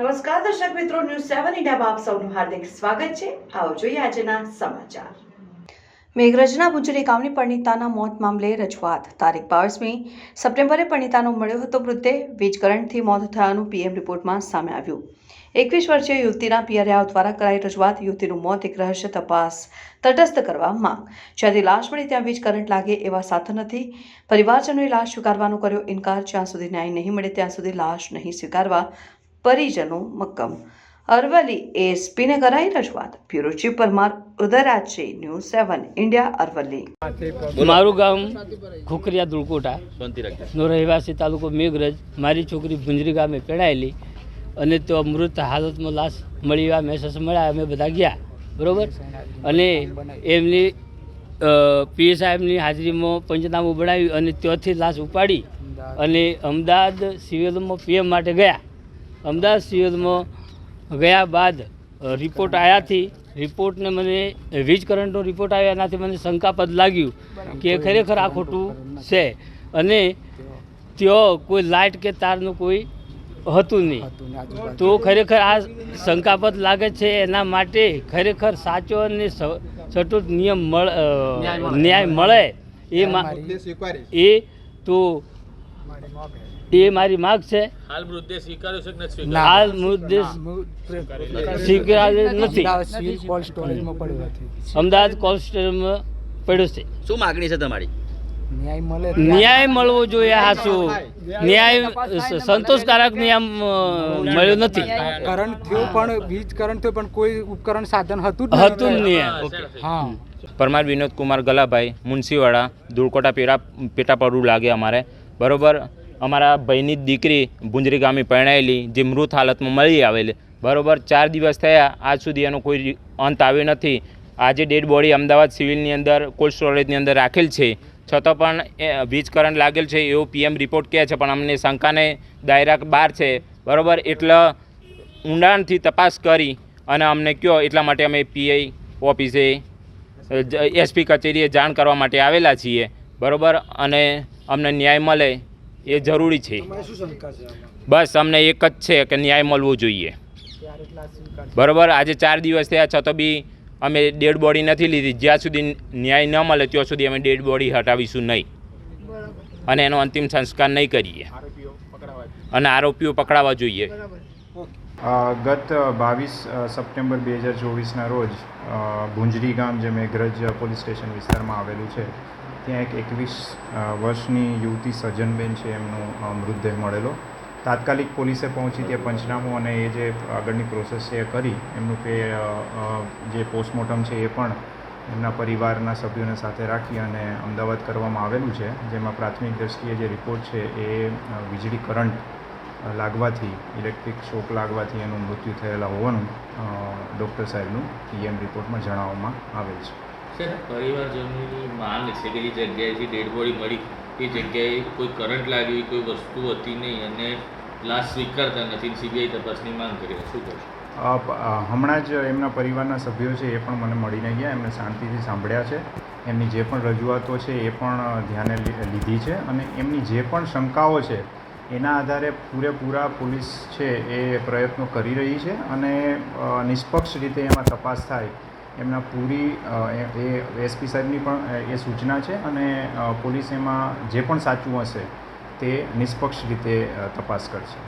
દર્શક મિત્રો ન્યૂઝ સેવન ઇન્ડિયામાં આપ સૌનું હાર્દિક સ્વાગત છે. આવો જોઈએ આજના સમાચાર. મેઘરજના ભુજરી ગામની પરણિતાના મોત મામલે રજૂઆત. તારીખ બાવીસમી સપ્ટેમ્બરે પરણિતાનો મળ્યો હતો મૃતદેહ. વીજ કરંટથી મોત થયાનું પીએમ રિપોર્ટમાં સામે આવ્યું. એકવીસ વર્ષીય યુવતીના પિયરિયાઓ દ્વારા કરાઈ રજૂઆત. યુવતીનું મોત એક રહસ્ય તપાસ તટસ્થ કરવા માંગ. જ્યાંથી લાશ મળી ત્યાં વીજ કરંટ લાગે એવા સાધન નથી. પરિવારજનોએ લાશ સ્વીકારવાનો કર્યો ઇનકાર. જ્યાં સુધી ન્યાય નહીં મળે ત્યાં સુધી લાશ નહીં સ્વીકારવા પરિજનો મક્કમ. અરવલ્લી સ્પીને કરાઈ રજૂઆત. Bureau chief Parmar Udayraj news seven, India, Aravalli. મારું ગામ ખુકરિયા દુલકોટા નો રહેવાસી તાલુકો મેઘરજ. મારી છોકરી ભુંજરી ગામે પેડાયેલી અને તો મૃત હાલતમાં લાશ મળી એવા મેસેજ મળ્યા. અમે બધા ગયા, બરોબર? અને એમની પીએ સાહેબની હાજરીમાં પંચનામું બનાવ્યું અને ત્યાંથી લાશ ઉપાડી અને અમદાવાદ સિવિલમાં પીએમ માટે ગયા. અમદાવાદ સિવિલમાં ગયા બાદ રિપોર્ટ આવ્યાથી રિપોર્ટને મને વીજ કરંટનો રિપોર્ટ આવ્યા એનાથી મને શંકાપદ લાગ્યું કે ખરેખર આ ખોટું છે. અને ત્યાં કોઈ લાઇટ કે તારનું કોઈ હતું નહીં. તો ખરેખર આ શંકાપદ લાગે છે એના માટે ખરેખર સાચો અને સ- સચોટ નિયમ મળ ન્યાય મળે. એ એ તો એ મારી માગ છે. હાલ મૃતદેહ સ્વીકાર્યો છે કે નથી સ્વીકાર્યો? હાલ મૃતદેહ સ્વીકાર્યો નથી. કોલ્ડ સ્ટોરેજમાં પડ્યો હતી અમદાવાદ કોલ્ડ સ્ટોરેજમાં પડ્યો છે. શું માગણી છે તમારી? ન્યાય મળે ન્યાય મળવો જોઈએ હાસુ ન્યાય સ- સંતોષકારક ન્યાય મળ્યો નથી. કરંટ થયો પણ વીજ કરંટ થયો પણ કોઈ ઉપકરણ સાધન હતું હતું જ નહીં. હા પરમાર વિનોદ કુમાર ગલાભાઈ મુનસીવાડા ધૂળકોટા પેટા પડવું લાગે અમારે. બરોબર? અમારા ભાઈની જ દીકરી ભુંજરી ગામે પરણાયેલી, જે મૃત હાલતમાં મળી આવેલી. બરોબર, ચાર દિવસ થયા, આજ સુધી એનો કોઈ અંત આવ્યો નથી. આજે ડેડ બોડી અમદાવાદ સિવિલની અંદર, કોલ્ડ સ્ટોરેજની અંદર રાખેલ છે. છતાં પણ વીજ કરંટ લાગેલ છે એવો પીએમ રિપોર્ટ કહે છે, પણ અમને શંકાને દાયરા બહાર છે. બરાબર, એટલે ઊંડાણથી તપાસ કરી અને અમને કહો એટલા માટે અમે પીઆઈ ઓફિસે એસપી કચેરીએ જાણ કરવા માટે આવેલા છીએ. બરોબર, અને અમને ન્યાય મળે. એ જરૂરી છે. બસ અમને એક જ છે કે ન્યાય મળવો જોઈએ. બરાબર? આજે ચાર દિવસ થયા છતાં બી અમે ડેડ બોડી નથી લીધી. જ્યાં સુધી ન્યાય ન મળે ત્યાં સુધી અમે ડેડ બોડી હટાવીશું નહીં. અને એનો અંતિમ સંસ્કાર નહીં કરીએ. અને આરોપીઓ પકડાવા જોઈએ. ગત બાવીસ સપ્ટેમ્બર બે હજાર ચોવીસના રોજ ભુંજરી ગામ જે મેઘરજ પોલીસ સ્ટેશન વિસ્તારમાં આવેલું છે ત્યાં એક એકવીસ વર્ષની યુવતી સજનબેન છે, એમનો મૃતદેહ મળેલો. તાત્કાલિક પોલીસે પહોંચી ત્યાં પંચનામું અને એ જે આગળની પ્રોસેસ છે એ કરી. એમનું કે જે પોસ્ટમોર્ટમ છે એ પણ એમના પરિવારના સભ્યોને સાથે રાખી અને અમદાવાદ કરવામાં આવેલું છે, જેમાં પ્રાથમિક દ્રષ્ટિએ જે રિપોર્ટ છે એ વીજળી કરંટ લાગવાથી, ઇલેક્ટ્રિક શોક લાગવાથી એનું મૃત્યુ થયેલા હોવાનું ડૉક્ટર સાહેબનું પીએમ રિપોર્ટમાં જણાવવામાં આવેલ છે. સર પરિવારજનોની માંગ છે કે જે જગ્યાએથી ડેડ બોડી મળી, એ જગ્યાએ કોઈ કરંટ લાગી કોઈ વસ્તુ હતી નહીં અને લાશ સ્વીકારતા નથી, સીબીઆઈ તપાસની માંગ કરી શું કરશો હમણાં જ એમના પરિવારના સભ્યો છે એ પણ મને મળીને ગયા, એમને શાંતિથી સાંભળ્યા છે. એમની જે પણ રજૂઆતો છે એ પણ ધ્યાને લીધી છે અને એમની જે પણ શંકાઓ છે એના આધારે પૂરેપૂરા પોલીસ છે એ પ્રયત્નો કરી રહી છે અને નિષ્પક્ષ રીતે એમાં તપાસ થાય એમના પૂરી એ એસપી સાહેબની પણ એ સૂચના છે અને પોલીસ એમાં જે પણ સાચું હશે તે નિષ્પક્ષ રીતે તપાસ કરશે.